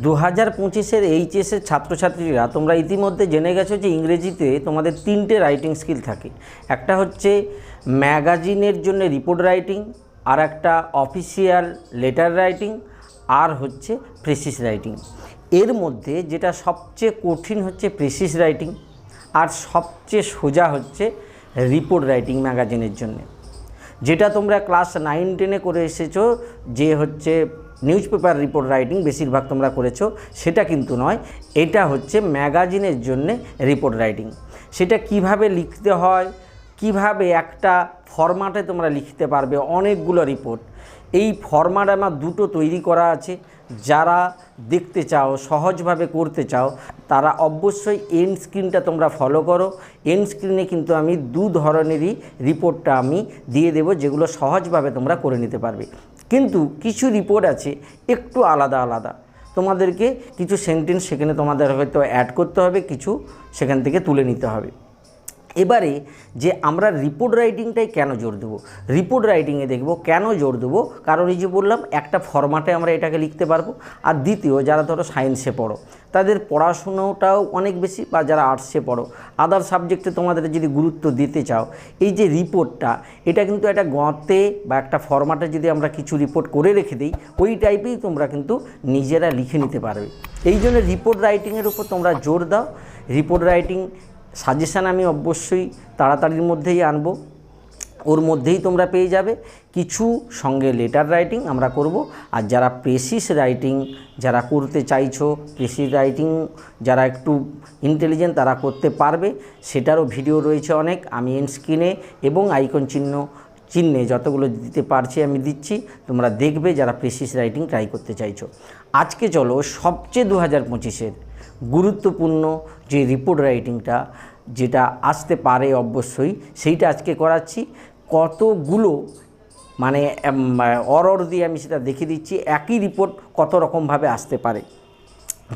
দু হাজার পঁচিশের এইচএসের ছাত্রছাত্রীরা তোমরা ইতিমধ্যে জেনে গেছো যে ইংরেজিতে তোমাদের তিনটে রাইটিং স্কিল থাকে। একটা হচ্ছে ম্যাগাজিনের জন্য রিপোর্ট রাইটিং আর একটা অফিসিয়াল লেটার রাইটিং আর হচ্ছে প্রেসিস রাইটিং এর মধ্যে যেটা সবচেয়ে কঠিন হচ্ছে প্রেসিস রাইটিং আর সবচেয়ে সোজা হচ্ছে রিপোর্ট রাইটিং ম্যাগাজিনের জন্যে। যেটা তোমরা ক্লাস নাইন টেনে করে এসেছ, যে হচ্ছে নিউজ পেপার রিপোর্ট রাইটিং বেশিরভাগ তোমরা করেছ, সেটা কিন্তু নয়, এটা হচ্ছে ম্যাগাজিনের জন্যে রিপোর্ট রাইটিং সেটা কীভাবে লিখতে হয়, কীভাবে একটা ফরম্যাটে তোমরা লিখতে পারবে, অনেকগুলো রিপোর্ট এই ফরম্যাট আমার দুটো তৈরি করা আছে, যারা দেখতে চাও, সহজভাবে করতে চাও, তারা অবশ্যই এন্ড স্ক্রিনটা তোমরা ফলো করো। এন্ড স্ক্রিনে কিন্তু আমি দু ধরনেরই রিপোর্টটা আমি দিয়ে দেবো, যেগুলো সহজভাবে তোমরা করে নিতে পারবে। কিন্তু কিছু রিপোর্ট আছে, একটু আলাদা আলাদা। তোমাদেরকে কিছু সেন্টেন্স সেখানে তোমাদের হয়তো অ্যাড করতে হবে, কিছু সেখান থেকে তুলে নিতে হবে। এবারে যে আমরা রিপোর্ট রাইটিংটাই কেন জোর দেবো? রিপোর্ট রাইটিংয়ে দেখব কেন জোর দেবো? কারণ এই যে বললাম, একটা ফরম্যাটে আমরা এটাকে লিখতে পারব। আর দ্বিতীয়, যারা ধরো সায়েন্সে পড়ো, তাদের পড়াশুনোটাও অনেক বেশি, বা যারা আর্টসে পড়ো আদার সাবজেক্টে তোমাদের যদি গুরুত্ব দিতে চাও, এই যে রিপোর্টটা এটা কিন্তু একটা গঁতে বা একটা ফরম্যাটে যদি আমরা কিছু রিপোর্ট করে রেখে দিই, ওই টাইপেই তোমরা কিন্তু নিজেরা লিখে নিতে পারবে। এই জন্য রিপোর্ট রাইটিংয়ের উপর তোমরা জোর দাও। রিপোর্ট রাইটিং সাজেশান আমি অবশ্যই তাড়াতাড়ির মধ্যেই আনব। ওর মধ্যেই তোমরা পেয়ে যাবে। কিছু সঙ্গে লেটার রাইটিং আমরা করব। আর যারা প্রেসিস রাইটিং যারা করতে চাইছো প্রেসিস রাইটিং যারা একটু ইন্টেলিজেন্ট তারা করতে পারবে। সেটারও ভিডিও রয়েছে অনেক। আমি এন স্ক্রিনে এবং আইকন চিহ্ন, চিহ্নে যতগুলো দিতে পারছি আমি দিচ্ছি। তোমরা দেখবে যারা প্রেসিস রাইটিং ট্রাই করতে চাইছো। আজকে চলো সবচেয়ে দু হাজার পঁচিশের গুরুত্বপূর্ণ যে রিপোর্ট রাইটিংটা যেটা আসতে পারে অবশ্যই, সেইটা আজকে করাচ্ছি। কতগুলো মানে অরর দিয়ে আমি সেটা দেখে দিচ্ছি, একই রিপোর্ট কত রকমভাবে আসতে পারে।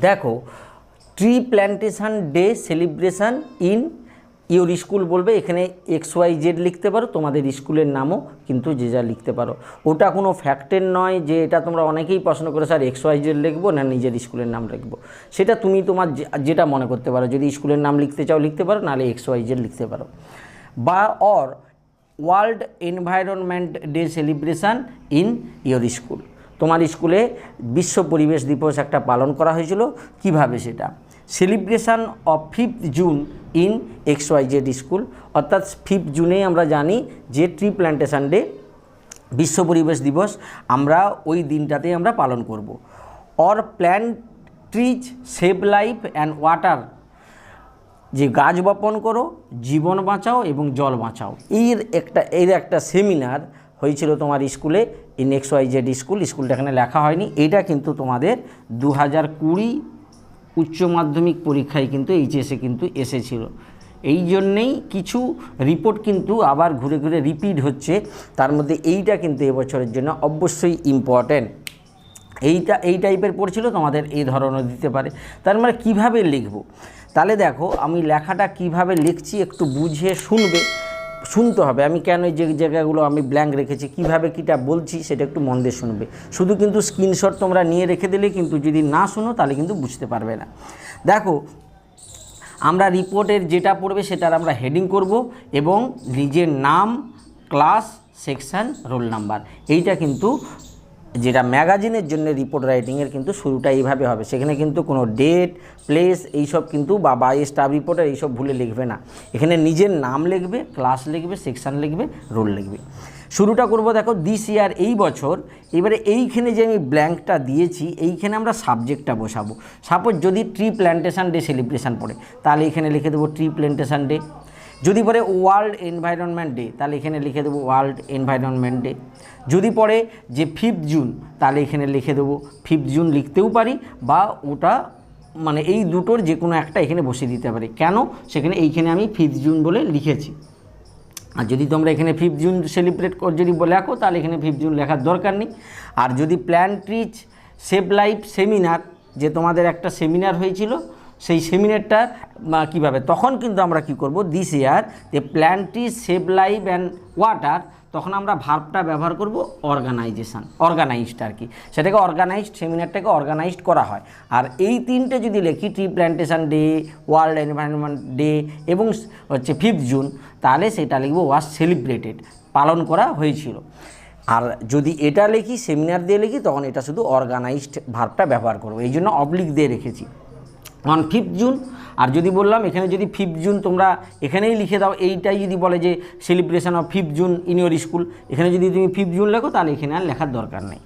দেখো tree plantation day celebration in your school বলবে, এখানে এক্স ওয়াই জেড লিখতে পারো, তোমাদের স্কুলের নামও কিন্তু যে যা লিখতে পারো। ওটা কোনো ফ্যাক্টের নয় যে এটা তোমরা অনেকেই প্রশ্ন করে স্যার এক্স ওয়াই জেড লিখব না নিজের স্কুলের নাম লিখব? সেটা তুমি তোমার যেটা মনে করতে পারো। যদি স্কুলের নাম লিখতে চাও, লিখতে পারো, নাহলে এক্স ওয়াই জেড লিখতে পারো। বা or world environment day celebration in your school তোমার স্কুলে বিশ্ব পরিবেশ দিবস একটা পালন করা হয়েছিল। কীভাবে সেটা? Celebration of fifth June in X Y Z school অর্থাৎ ফিফথ জুনেই আমরা জানি যে ট্রি প্ল্যান্টেশন ডে বিশ্ব পরিবেশ দিবস, আমরা ওই দিনটাতেই আমরা পালন করব। Or plant trees save life and water যে গাছ বপন করো, জীবন বাঁচাও এবং জল বাঁচাও। এর একটা এর একটা সেমিনার হয়েছিল তোমার স্কুলে in X Y Z school স্কুলটা এখানে লেখা হয়নি। এটা কিন্তু তোমাদের দু হাজার কুড়ি উচ্চ মাধ্যমিক পরীক্ষায় কিন্তু এইচএসে কিন্তু এসেছিল। এই জন্যেই কিছু রিপোর্ট কিন্তু আবার ঘুরে ঘুরে রিপিট হচ্ছে। তার মধ্যে এইটা কিন্তু এবছরের জন্য অবশ্যই ইম্পর্ট্যান্ট এইটা, এই টাইপের পড়ছিল, তোমাদের এই ধরনের দিতে পারে। তার মানে কীভাবে লিখব? তাহলে দেখো, আমি লেখাটা কীভাবে লিখছি একটু বুঝে শুনবে। শুনতে হবে, আমি কেন এই যে জায়গাগুলো আমি ব্ল্যাঙ্ক রেখেছি, কীভাবে কিটা বলছি সেটা একটু মন দিয়ে শুনবে। শুধু কিন্তু স্ক্রিনশট তোমরা নিয়ে রেখে দিলে কিন্তু যদি না শুনো তাহলে কিন্তু বুঝতে পারবে না। দেখো, আমরা রিপোর্টের যেটা পড়বে সেটার আমরা হেডিং করব এবং নিজের নাম ক্লাস সেকশান রোল নাম্বার এইটা কিন্তু যেটা ম্যাগাজিনের জন্য রিপোর্ট রাইটিংয়ের কিন্তু শুরুটা এইভাবে হবে। সেখানে কিন্তু কোনো ডেট প্লেস এইসব কিন্তু বা বাই স্টাফ রিপোর্টার এইসব ভুলে লিখবে না। এখানে নিজের নাম লিখবে ক্লাস লিখবে সেকশন লিখবে রোল লিখবে। শুরুটা করব দেখো দিস ইয়ার এই বছর। এবারে এইখানে যে আমি ব্ল্যাঙ্কটা দিয়েছি, এইখানে আমরা সাবজেক্টটা বসাবো। সাপোজ যদি ট্রি প্ল্যান্টেশন ডে সেলিব্রেশন পড়ে, তাহলে এখানে লিখে দেবো ট্রি প্ল্যান্টেশন ডে যদি পড়ে ওয়ার্ল্ড এনভায়রনমেন্ট ডে তাহলে এখানে লিখে দেবো ওয়ার্ল্ড এনভায়রনমেন্ট ডে যদি পড়ে যে ফিফথ জুন তাহলে এখানে লিখে দেবো ফিফথ জুন লিখতেও পারি বা ওটা মানে এই দুটোর যে কোনো একটা এখানে বসিয়ে দিতে পারি। কেন? সেখানে এইখানে আমি ফিফথ জুন বলে লিখেছি। আর যদি তোমরা এখানে ফিফথ জুন সেলিব্রেট কর, যদি লেখো তাহলে এখানে ফিফথ জুন লেখার দরকার নেই। আর যদি plant trees save life seminar যে তোমাদের একটা সেমিনার হয়েছিল সেই সেমিনারটা কীভাবে? তখন কিন্তু আমরা কি করব? দিস ইয়ার যে plant trees save life and water তখন আমরা ভার্বটা ব্যবহার করব অর্গানাইজেশন অর্গানাইজড আর কি। সেটাকে অর্গানাইজড সেমিনারটাকে অর্গানাইজড করা হয়। আর এই তিনটে যদি লিখি tree plantation day world environment day এবং হচ্ছে ফিফথ জুন তাহলে সেটা লিখব ওয়াজ সেলিব্রেটেড পালন করা হয়েছিল। আর যদি এটা লিখি সেমিনার দিয়ে লিখি, তখন এটা শুধু অর্গানাইজড ভার্বটা ব্যবহার করব। এই জন্য অবলিক দিয়ে রেখেছি। অন ফিফথ জুন আর যদি বললাম এখানে যদি ফিফথ জুন তোমরা এখানেই লিখে দাও, এইটাই যদি বলে যে celebration of fifth June in your school এখানে যদি তুমি ফিফথ জুন লেখো, তাহলে এখানে আর লেখার দরকার নেই।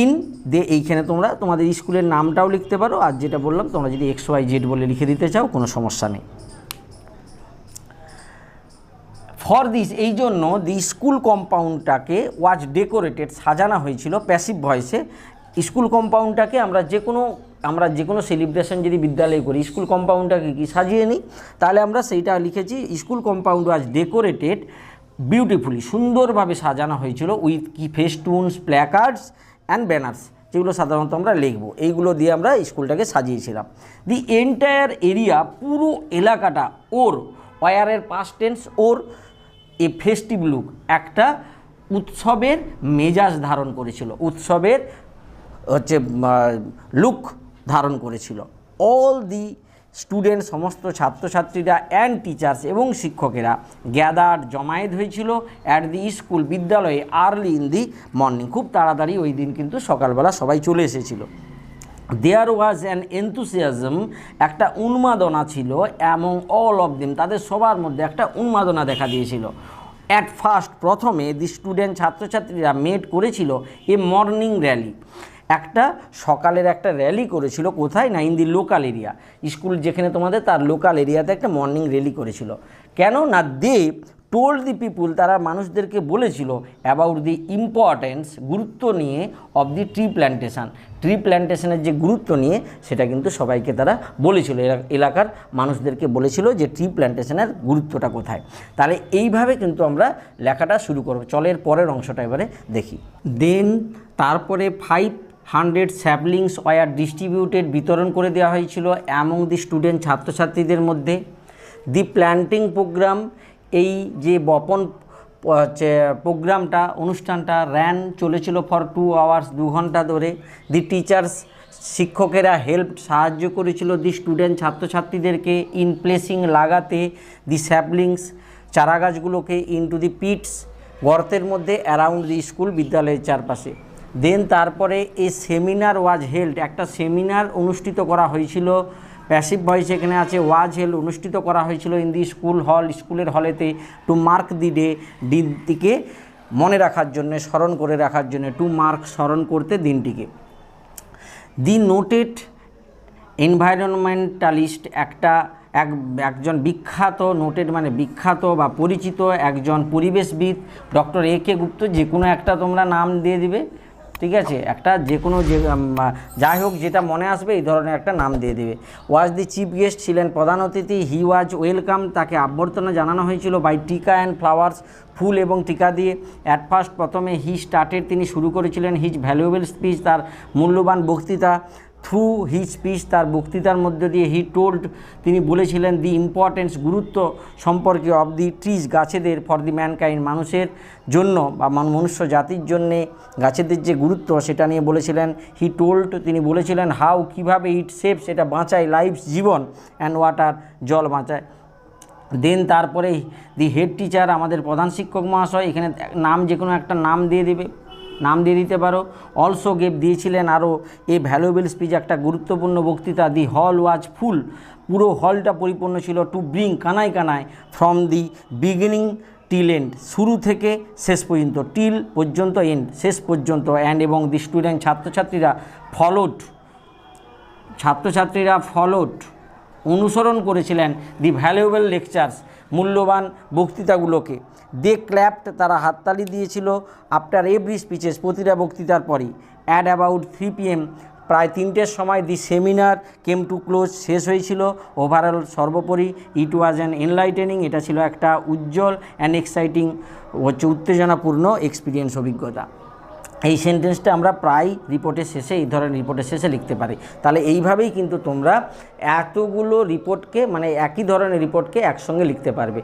ইন দে এইখানে তোমরা তোমাদের স্কুলের নামটাও লিখতে পারো, আর যেটা বললাম, তোমরা যদি এক্স ওয়াই জেড বলে লিখে দিতে চাও, কোনো সমস্যা নেই। ফর দিস এই জন্য দি স্কুল কম্পাউন্ডটাকে ওয়াজ ডেকোরেটেড সাজানো হয়েছিল প্যাসিভ ভয়েসে স্কুল কম্পাউন্ডটাকে আমরা যে কোনো, আমরা যে কোনো সেলিব্রেশন যদি বিদ্যালয়ে করি, স্কুল কম্পাউন্ডটাকে কি সাজিয়ে নিই? তাহলে আমরা সেইটা লিখেছি, school compound was decorated beautifully সুন্দরভাবে সাজানো হয়েছিল উইথ কি ফেস্টুনস প্ল্যাকার্ডস অ্যান্ড ব্যানার্স যেগুলো সাধারণত আমরা লিখব। এইগুলো দিয়ে আমরা স্কুলটাকে সাজিয়েছিলাম। দি এন্টায়ার এরিয়া পুরো এলাকাটা wore, ওয়ারের past tense wore a festive look একটা উৎসবের মেজাজ ধারণ করেছিল। উৎসবের হচ্ছে লুক ধারণ করেছিল। অল দি স্টুডেন্ট সমস্ত ছাত্রছাত্রীরা অ্যান্ড টিচার্স এবং শিক্ষকেরা গ্যাদার জমায়েত হয়েছিল অ্যাট দি স্কুল বিদ্যালয়ে আর্লি ইন দি মর্নিং খুব তাড়াতাড়ি ওই দিন কিন্তু সকালবেলা সবাই চলে এসেছিল। দেয়ার ওয়াজ অ্যান এনথুসিয়াজম একটা উন্মাদনা ছিল অ্যামং অল অফ দিম তাদের সবার মধ্যে একটা উন্মাদনা দেখা দিয়েছিল। অ্যাট ফার্স্ট প্রথমে দি স্টুডেন্ট ছাত্রছাত্রীরা মেড করেছিল এ মর্নিং র্যালি একটা সকালের একটা র্যালি করেছিল, কোথায়? না in the local area school যেখানে তোমাদের, তার লোকাল এরিয়াতে একটা মর্নিং র্যালি করেছিল। কেন? না দে টোল দি পিপুল তারা মানুষদেরকে বলেছিল অ্যাবাউট দি ইম্পর্টেন্স গুরুত্ব নিয়ে of the tree plantation tree প্ল্যান্টেশনের যে গুরুত্ব নিয়ে, সেটা কিন্তু সবাইকে তারা বলেছিল। এলা- এলাকার মানুষদেরকে বলেছিল যে ট্রি প্ল্যান্টেশনের গুরুত্বটা কোথায়। তাহলে এইভাবে কিন্তু আমরা লেখাটা শুরু করব। চলের পরের অংশটা এবারে দেখি। দেন তারপরে five hundred saplings were distributed বিতরণ করে দেওয়া হয়েছিল অ্যামং দি স্টুডেন্ট ছাত্রছাত্রীদের মধ্যে। দি প্ল্যান্টিং প্রোগ্রাম এই যে বপন প্রোগ্রামটা, অনুষ্ঠানটা র্যান চলেছিল ফর টু আওয়ার্স দু ঘণ্টা ধরে। দি টিচার্স শিক্ষকেরা হেল্প সাহায্য করেছিল দি স্টুডেন্ট ছাত্রছাত্রীদেরকে ইন প্লেসিং লাগাতে দি স্যাপলিংস চারা গাছগুলোকে ইনটু দি পিটস গর্তের মধ্যে অ্যারাউন্ড দি স্কুল বিদ্যালয়ের চারপাশে। দেন তারপরে এ সেমিনার ওয়াজ হেল্ড একটা সেমিনার অনুষ্ঠিত করা হয়েছিল। প্যাসিভ ভয়েস এখানে আছে ওয়াজ হেল্ড অনুষ্ঠিত করা হয়েছিল ইন দি স্কুল হল স্কুলের হলেতে টু মার্ক দি ডে দিনটিকে মনে রাখার জন্য, স্মরণ করে রাখার জন্য টু মার্ক স্মরণ করতে দিনটিকে। দি নোটেড এনভায়রনমেন্টালিস্ট একটা, এক, একজন বিখ্যাত নোটেড মানে বিখ্যাত বা পরিচিত একজন পরিবেশবিদ, ডক্টর এ কে গুপ্ত, যে কোনো একটা তোমরা নাম দিয়ে দিবে। ঠিক আছে? একটা যে কোনো যে যাই হোক যেটা মনে আসবে এই ধরনের একটা নাম দিয়ে দেবে। ওয়াজ দি চিফ গেস্ট ছিলেন প্রধান অতিথি। He was welcome. তাকে অভ্যর্থনা জানানো হয়েছিল বাই টিকা অ্যান্ড ফ্লাওয়ার্স, ফুল এবং টিকা দিয়ে। অ্যাট ফার্স্ট প্রথমে হি স্টার্টেড, তিনি শুরু করেছিলেন হিজ ভ্যালুয়েবল স্পিচ, তার মূল্যবান বক্তৃতা। থ্রু হিজ স্পিচ তার বক্তৃতার মধ্যে দিয়ে হি টোল্ড তিনি বলেছিলেন দি ইম্পর্টেন্স গুরুত্ব সম্পর্কে অব দি ট্রিজ গাছেদের ফর দি ম্যানকাইন্ড মানুষের জন্য বা মনুষ্য জাতির জন্যে গাছেদের যে গুরুত্ব, সেটা নিয়ে বলেছিলেন। হি টোল্ড তিনি বলেছিলেন হাউ কীভাবে ইট সেভ সেটা বাঁচায় লাইফ জীবন অ্যান্ড ওয়াটার জল বাঁচায়। দেন তারপরে দি হেড টিচার আমাদের প্রধান শিক্ষক মহাশয়, এখানে নাম যে কোনো একটা নাম দিয়ে দেবে। নাম দিয়ে দিতে পারো। অলসো গেপ দিয়েছিলেন আরও এ ভ্যালুয়েবল স্পিচ একটা গুরুত্বপূর্ণ বক্তৃতা দি হল ওয়াজ ফুল পুরো হলটা পরিপূর্ণ ছিল টু ব্রিং কানায় কানায় from the beginning till end শুরু থেকে শেষ পর্যন্ত টিল পর্যন্ত এন্ড শেষ পর্যন্ত অ্যান্ড এবং দি স্টুডেন্ট ছাত্রছাত্রীরা ফলোড ছাত্রছাত্রীরা ফলোড অনুসরণ করেছিলেন দি ভ্যালুয়েবল লেকচার্স মূল্যবান বক্তৃতাগুলোকে। দে ক্ল্যাপ্ট তারা হাততালি দিয়েছিল আফটার এভরি স্পিচেস প্রতিটা বক্তৃতার পরই। অ্যাট অ্যাবাউট থ্রি পিএম প্রায় তিনটের সময় the seminar came to close শেষ হয়েছিল। ওভারঅল সর্বোপরি ইট ওয়াজ অ্যান এনলাইটেনিং এটা ছিল একটা উজ্জ্বল অ্যান্ড এক্সাইটিং হচ্ছে উত্তেজনাপূর্ণ এক্সপিরিয়েন্স অভিজ্ঞতা। এই সেন্টেন্সটা আমরা প্রায় রিপোর্টের শেষে, এই ধরনের রিপোর্টের শেষে লিখতে পারি। তাহলে এইভাবেই কিন্তু তোমরা এতগুলো রিপোর্টকে মানে একই ধরনের রিপোর্টকে একসঙ্গে লিখতে পারবে।